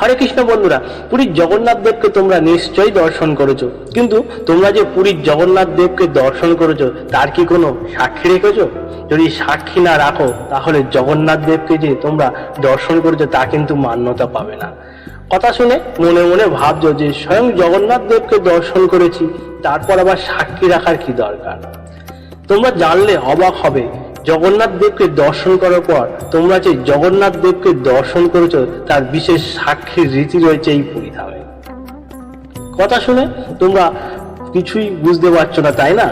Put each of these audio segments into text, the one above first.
হরে কৃষ্ণ বন্ধুরা, পুরীর জগন্নাথ দেবকে তোমরা নিশ্চয়ই দর্শন করেছ। কিন্তু তোমরা যে পুরীর জগন্নাথ দেবকে দর্শন করেছ, তার কি কোনো সাক্ষী রেখেছো? যদি সাক্ষী না রাখো, তাহলে জগন্নাথ দেবকে যে তোমরা দর্শন করেছ, তা কিন্তু মান্যতা পাবে না। কথা শুনে মনে মনে ভাবছ যে স্বয়ং জগন্নাথ দেবকে দর্শন করেছি, তারপর আবার সাক্ষী রাখার কি দরকার? তোমরা জানলে অবাক হবে জগন্নাথ দেবকে দর্শন করার পর তোমরা যে জগন্নাথ দেবকে দর্শন করেছ, তার বিশেষ সাক্ষীর রীতি রয়েছে এই পরিধাবে কথা শুনে তোমরা কিছুই বুঝতে পারছ না, তাই না?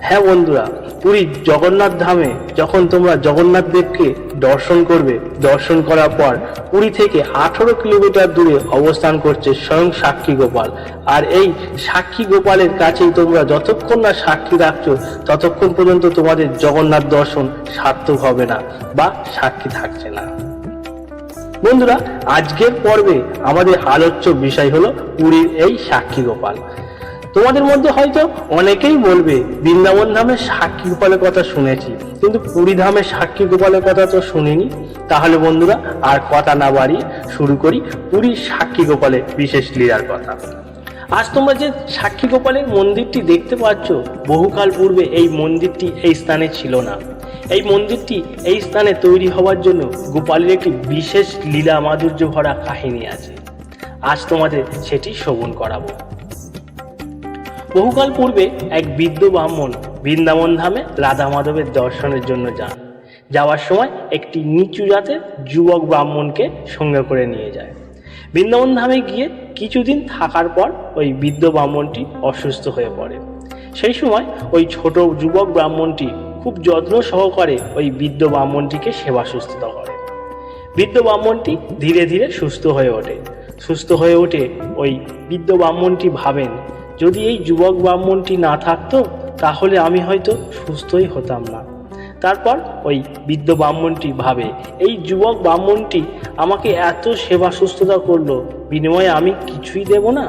হ্যাঁ বন্ধুরা পুরীর জগন্নাথ ধামে যখন তোমরা জগন্নাথ দেবকে দর্শন করবে। দর্শন করার পর পুরী থেকে আঠারো কিলোমিটার দূরে অবস্থান করছে স্বয়ং সাক্ষী গোপাল। আর এই সাক্ষী গোপালের কাছেই তোমরা যতক্ষণ না সাক্ষী রাখছো, ততক্ষণ পর্যন্ত তোমাদের জগন্নাথ দর্শন সার্থক হবে না বা সাক্ষী থাকছে না। বন্ধুরা, আজকের পর্বে আমাদের আলোচ্য বিষয় হলো পুরীর এই সাক্ষী গোপাল। তোমাদের মধ্যে হয়তো অনেকেই বলবে, বৃন্দাবন ধামের সাক্ষী গোপালের কথা শুনেছি, কিন্তু পুরী ধামের সাক্ষী গোপালের কথা তো শুনিনি। তাহলে বন্ধুরা, আর কথা না বাড়িয়ে শুরু করি পুরীর সাক্ষী গোপালের বিশেষ লীলার কথা। আজ তোমরা যে সাক্ষী গোপালের মন্দিরটি দেখতে পাচ্ছ, বহুকাল পূর্বে এই মন্দিরটি এই স্থানে ছিল না। এই মন্দিরটি এই স্থানে তৈরি হওয়ার জন্য গোপালের একটি বিশেষ লীলা মাধুর্য ভরা কাহিনী আছে। আজ তোমাদের সেটি শ্রবণ করাবো। বহুকাল পূর্বে এক বৃদ্ধ ব্রাহ্মণ বৃন্দাবন ধামে রাধা মাধবের দর্শনের জন্য যান। যাওয়ার সময় একটি নিচু জাতের যুবক ব্রাহ্মণকে সঙ্গে করে নিয়ে যায়। বৃন্দাবন ধামে গিয়ে কিছুদিন থাকার পর ওই বৃদ্ধ ব্রাহ্মণটি অসুস্থ হয়ে পড়ে। সেই সময় ওই ছোট যুবক ব্রাহ্মণটি খুব যত্ন সহকারে ওই বৃদ্ধ ব্রাহ্মণটিকে সেবা সুস্থতা করে। বৃদ্ধ ব্রাহ্মণটি ধীরে ধীরে সুস্থ হয়ে ওঠে। সুস্থ হয়ে ওঠে ওই বৃদ্ধ ব্রাহ্মণটি ভাবেন যদি এই যুবক ব্রাহ্মণটি না থাকতো, তাহলে আমি হয়তো সুস্থই হতাম না। তারপর ওই বৃদ্ধ ব্রাহ্মণটি ভাবে, এই যুবক ব্রাহ্মণটি আমাকে এত সেবা সুস্থতা করল, বিনিময়ে আমি কিছুই দেব না?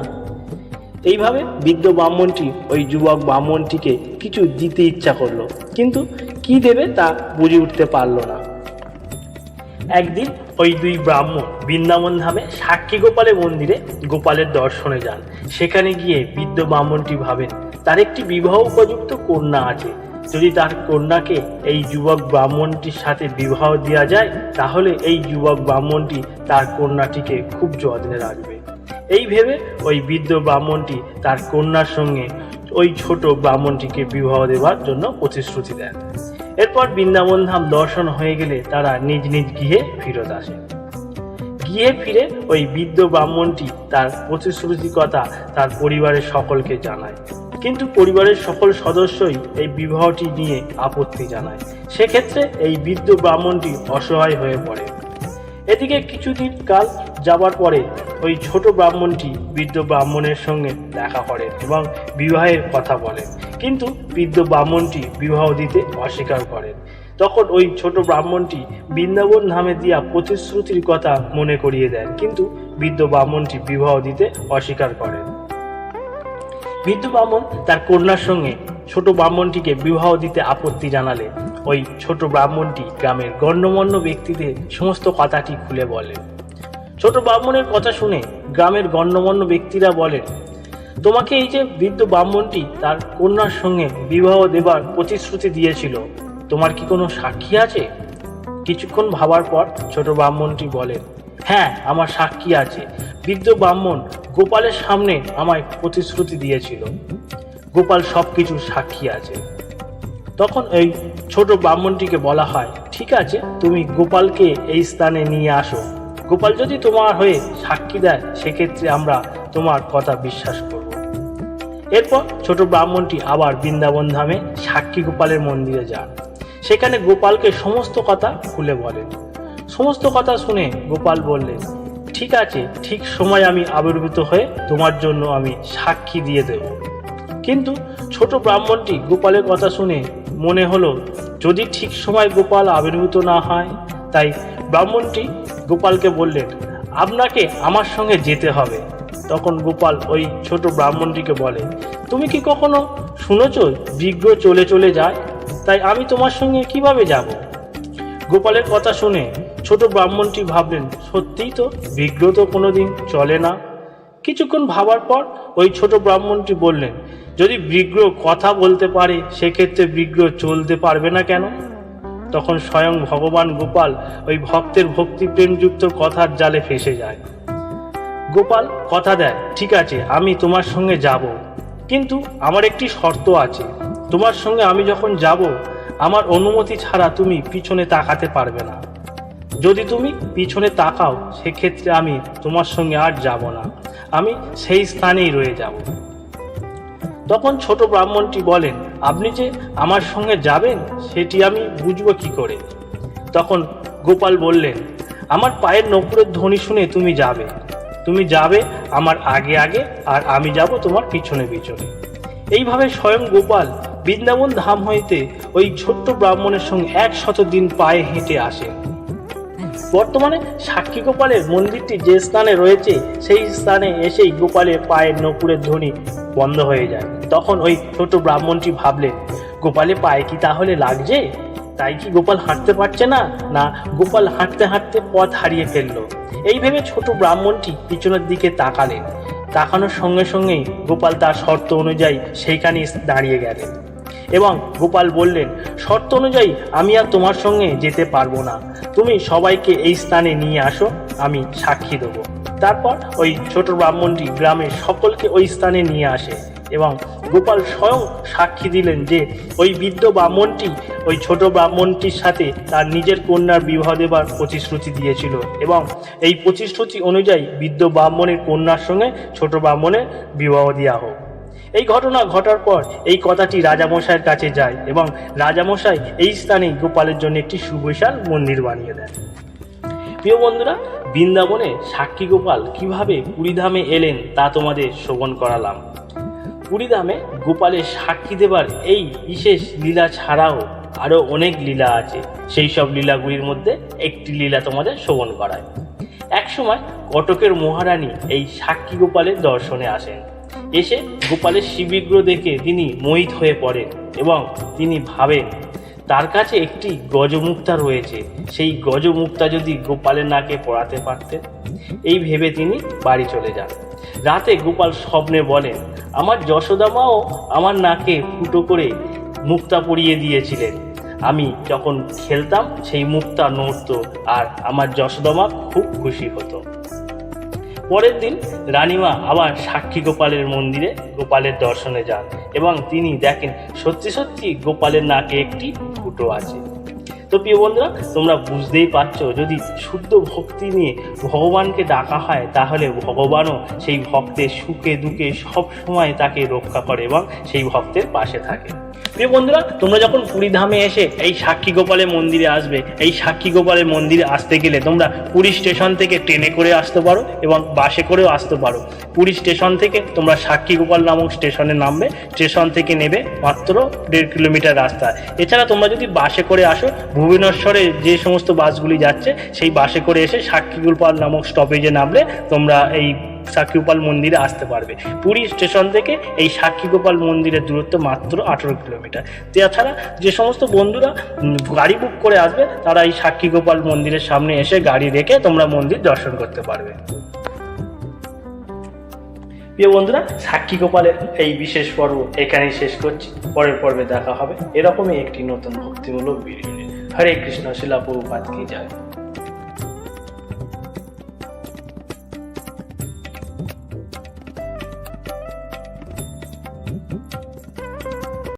এইভাবে বৃদ্ধ ব্রাহ্মণটি ওই যুবক ব্রাহ্মণটিকে কিছু দিতে ইচ্ছা করল, কিন্তু কি দেবে তা বুঝে উঠতে পারল না। একদিন ওই দুই ব্রাহ্মণ বৃন্দাবন ধামে সাক্ষী গোপালের মন্দিরে গোপালের দর্শনে যান। সেখানে গিয়ে বৃদ্ধ ব্রাহ্মণটি ভাবেন, তার একটি বিবাহ উপযুক্ত কন্যা আছে। যদি তার কন্যাকে এই যুবক ব্রাহ্মণটির সাথে বিবাহ দেওয়া যায়, তাহলে এই যুবক ব্রাহ্মণটি তার কন্যাটিকে খুব যত্নে রাখবে। এই ভেবে ওই বৃদ্ধ ব্রাহ্মণটি তার কন্যার সঙ্গে ওই ছোট ব্রাহ্মণটিকে বিবাহ দেওয়ার জন্য প্রতিশ্রুতি দেন। এরপর বৃন্দাবন ধাম দর্শন হয়ে গেলে তারা নিজ নিজ গৃহে ফিরত আসে। গিয়ে ফিরে ওই বৃদ্ধ ব্রাহ্মণটি তার প্রতিশ্রুতির কথা তার পরিবারের সকলকে জানায়। কিন্তু পরিবারের সকল সদস্যই এই বিবাহটি নিয়ে আপত্তি জানায়। সেক্ষেত্রে এই বৃদ্ধ ব্রাহ্মণটি অসহায় হয়ে পড়ে। এদিকে কিছুদিন কাল যাবার পরে ওই ছোট ব্রাহ্মণটি বৃদ্ধ ব্রাহ্মণের সঙ্গে দেখা করে এবং বিবাহের কথা বলেন কিন্তু বৃদ্ধ ব্রাহ্মণটি বিবাহ দিতে অস্বীকার করেন। তখন ওই ছোট ব্রাহ্মণটি বৃন্দাবন ধামে দিয়া প্রতিশ্রুতির কথা মনে করিয়ে দেন, কিন্তু বৃদ্ধ ব্রাহ্মণটি বিবাহ দিতে অস্বীকার করেন। বৃদ্ধ ব্রাহ্মণ তার কন্যার সঙ্গে ছোট ব্রাহ্মণটিকে বিবাহ দিতে আপত্তি জানালে ওই ছোট ব্রাহ্মণটি গ্রামের গণ্যমান্য ব্যক্তিদের সমস্ত কথাটি খুলে বলেন। ছোট ব্রাহ্মণের কথা শুনে গ্রামের গণ্যমান্য ব্যক্তিরা বলেন তোমাকে এই যে বৃদ্ধ ব্রাহ্মণটি তার কন্যার সঙ্গে বিবাহ দেবার প্রতিশ্রুতি দিয়েছিল, তোমার কি কোনো সাক্ষী আছে? কিছুক্ষণ ভাবার পর ছোট ব্রাহ্মণটি বলেন হ্যাঁ আমার সাক্ষী আছে। বৃদ্ধ ব্রাহ্মণ গোপালের সামনে আমায় প্রতিশ্রুতি দিয়েছিল। গোপাল সব কিছুর সাক্ষী আছে। তখন এই ছোট ব্রাহ্মণটিকে বলা হয়, ঠিক আছে, তুমি গোপালকে এই স্থানে নিয়ে আসো। গোপাল যদি তোমার হয়ে সাক্ষী দেয়, সেক্ষেত্রে আমরা তোমার কথা বিশ্বাস করব। এরপর ছোট ব্রাহ্মণটি আবার বৃন্দাবন ধামে সাক্ষী গোপালের মন্দিরে যান। সেখানে গোপালকে সমস্ত কথা খুলে বলেন। সমস্ত কথা শুনে গোপাল বললেন, ঠিক আছে, ঠিক সময় আমি আবির্ভূত হয়ে তোমার জন্য আমি সাক্ষী দিয়ে দেব। কিন্তু ছোট ব্রাহ্মণটি গোপালের কথা শুনে মনে হলো, যদি ঠিক সময় গোপাল আবির্ভূত না হয়, তাই ব্রাহ্মণটি গোপালকে বললেন, আপনাকে আমার সঙ্গে যেতে হবে তখন গোপাল ওই ছোট ব্রাহ্মণটিকে বলে, তুমি কি কখনো শুনেছ বিজ্ঞ চলে চলে যায়? তাই আমি তোমার সঙ্গে কীভাবে যাব? গোপালের কথা শুনে ছোট ব্রাহ্মণটি ভাবলেন, সত্যিই তো বিগ্রহ তো কোনোদিন চলে না? কিছুক্ষণ ভাবার পর ওই ছোট ব্রাহ্মণটি বললেন, যদি বিগ্রহ কথা বলতে পারে, সেক্ষেত্রে বিগ্রহ চলতে পারবে না কেন? তখন স্বয়ং ভগবান গোপাল ওই ভক্তের ভক্তি প্রেমযুক্ত কথার জালে ফেসে যায়। গোপাল, কথা দেয় ঠিক আছে, আমি তোমার সঙ্গে যাব। কিন্তু আমার একটি শর্ত আছে। তোমার সঙ্গে আমি যখন যাব, আমার অনুমতি ছাড়া তুমি পিছনে তাকাতে পারবে না। যদি তুমি পিছনে তাকাও, সেক্ষেত্রে আমি তোমার সঙ্গে আর যাব না। আমি সেই স্থানেই রয়ে যাব। তখন ছোট ব্রাহ্মণটি বলেন, আপনি যে আমার সঙ্গে যাবেন, সেটি আমি বুঝব কি করে? তখন গোপাল বললেন, আমার পায়ের নপুরের ধ্বনি শুনে তুমি যাবে। তুমি যাবে আমার আগে আগে আর আমি যাব তোমার পিছনে পিছনে। এইভাবে স্বয়ং গোপাল বৃন্দাবন ধাম হইতে ওই ছোট্ট ব্রাহ্মণের সঙ্গে একশত দিন পায়ে হেঁটে আসে। বর্তমানে সাক্ষী গোপালের মন্দিরটি যে স্থানে রয়েছে, সেই স্থানে এসেই গোপালের পায়ের নপুরের ধ্বনি বন্ধ হয়ে যায়। তখন ওই ছোট ব্রাহ্মণটি ভাবলেন গোপালে পায়ে কি তাহলে লাগছে? তাই কি গোপাল হাঁটতে পারছে না? না, গোপাল হাঁটতে হাঁটতে পথ হারিয়ে ফেলল। এই ভেবে ছোট ব্রাহ্মণটি পিছনের দিকে তাকালেন। তাকানোর সঙ্গে সঙ্গেই গোপাল তার শর্ত অনুযায়ী সেইখানে দাঁড়িয়ে গেলেন এবং গোপাল বললেন, শর্ত অনুযায়ী আমি আর তোমার সঙ্গে যেতে পারব না। তুমি সবাইকে এই স্থানে নিয়ে আসো, আমি সাক্ষী দেবো। তারপর ওই ছোট ব্রাহ্মণটি গ্রামের সকলকে ওই স্থানে নিয়ে আসে। এবং গোপাল স্বয়ং সাক্ষী দিলেন যে ওই বৃদ্ধ ব্রাহ্মণটি, ওই ছোট ব্রাহ্মণটির সাথে তার নিজের কন্যার বিবাহ দেবার প্রতিশ্রুতি দিয়েছিল এবং এই প্রতিশ্রুতি অনুযায়ী বৃদ্ধ ব্রাহ্মণের কন্যার সঙ্গে ছোট ব্রাহ্মণের বিবাহ দেওয়া হোক। এই ঘটনা ঘটার পর এই কথাটি রাজামশাইয়ের কাছে যায় এবং রাজামশাই এই স্থানেই গোপালের জন্য একটি সুবিশাল মন্দির বানিয়ে দেন। প্রিয় বন্ধুরা, বৃন্দাবনে সাক্ষী গোপাল কীভাবে পুরীধামে এলেন তা তোমাদের শ্রবণ করালাম। পুরীধামে গোপালের সাক্ষী দেবার এই বিশেষ লীলা ছাড়াও আরও অনেক লীলা আছে। সেই সব লীলাগুলির মধ্যে একটি লীলা তোমাদের শ্রবণ করায়। একসময় কটকের মহারানী এই সাক্ষী গোপালের দর্শনে আসেন। এসে গোপালের শিবিগ্রহ দেখে তিনি মোহিত হয়ে পড়েন এবং তিনি ভাবেন, তার কাছে একটি গজমুক্তা রয়েছে। সেই গজমুক্তা যদি গোপালের নাকে পড়াতে পারতেন। এই ভেবে তিনি বাড়ি চলে যান। রাতে গোপাল স্বপ্নে বলেন আমার যশোদামাও আমার নাকে ফুটো করে মুক্তা পরিয়ে দিয়েছিলেন। আমি যখন খেলতাম সেই মুক্তা নড়তো আর আমার যশোদামা খুব খুশি হতো। পরের দিন রানীমা আবার সাক্ষী গোপালের মন্দিরে গোপালের দর্শনে যান এবং তিনি দেখেন সত্যি সত্যি গোপালের নাকে একটি ফুটো আছে। তো প্রিয় বন্ধুরা, তোমরা বুঝতেই পারছ, যদি শুদ্ধ ভক্তি নিয়ে ভগবানকে ডাকা হয়, তাহলে ভগবানও সেই ভক্তের সুখে দুঃখে সব সময় তাকে রক্ষা করে এবং সেই ভক্তের পাশে থাকে। প্রিয় বন্ধুরা, তোমরা যখন পুরী ধামে এসে এই সাক্ষী গোপালের মন্দিরে আসবে, এই সাক্ষী গোপালের মন্দিরে আসতে গেলে তোমরা পুরী স্টেশন থেকে ট্রেনে করে আসতে পারো এবং বাসে করেও আসতে পারো। পুরী স্টেশন থেকে তোমরা সাক্ষী গোপাল নামক স্টেশনে নামবে, স্টেশন থেকে নেবে মাত্র দেড় কিলোমিটার রাস্তা। এছাড়া তোমরা যদি বাসে করে আসো, ভুবনেশ্বরে যে সমস্ত বাসগুলি যাচ্ছে, সেই বাসে করে এসে সাক্ষী গোপাল নামক স্টপেজে নামলে তোমরা এই সাক্ষী গোপাল মন্দিরে আসতে পারবে। পুরী স্টেশন থেকে এই সাক্ষী গোপাল মন্দিরের দূরত্ব মাত্র আঠেরো কিলোমিটার। তাছাড়া যে সমস্ত বন্ধুরা গাড়ি বুক করে আসবে, তারা এই সাক্ষী গোপাল মন্দিরের সামনে এসে গাড়ি রেখে তোমরা মন্দির দর্শন করতে পারবে। প্রিয় বন্ধুরা সাক্ষী গোপালের এই বিশেষ পর্ব এখানেই শেষ করছি। পরের পর্বে দেখা হবে। এরকমই একটি নতুন ভক্তিমূলক নিয়ে। হরে কৃষ্ণ, শিলা প্রভুপাত যায়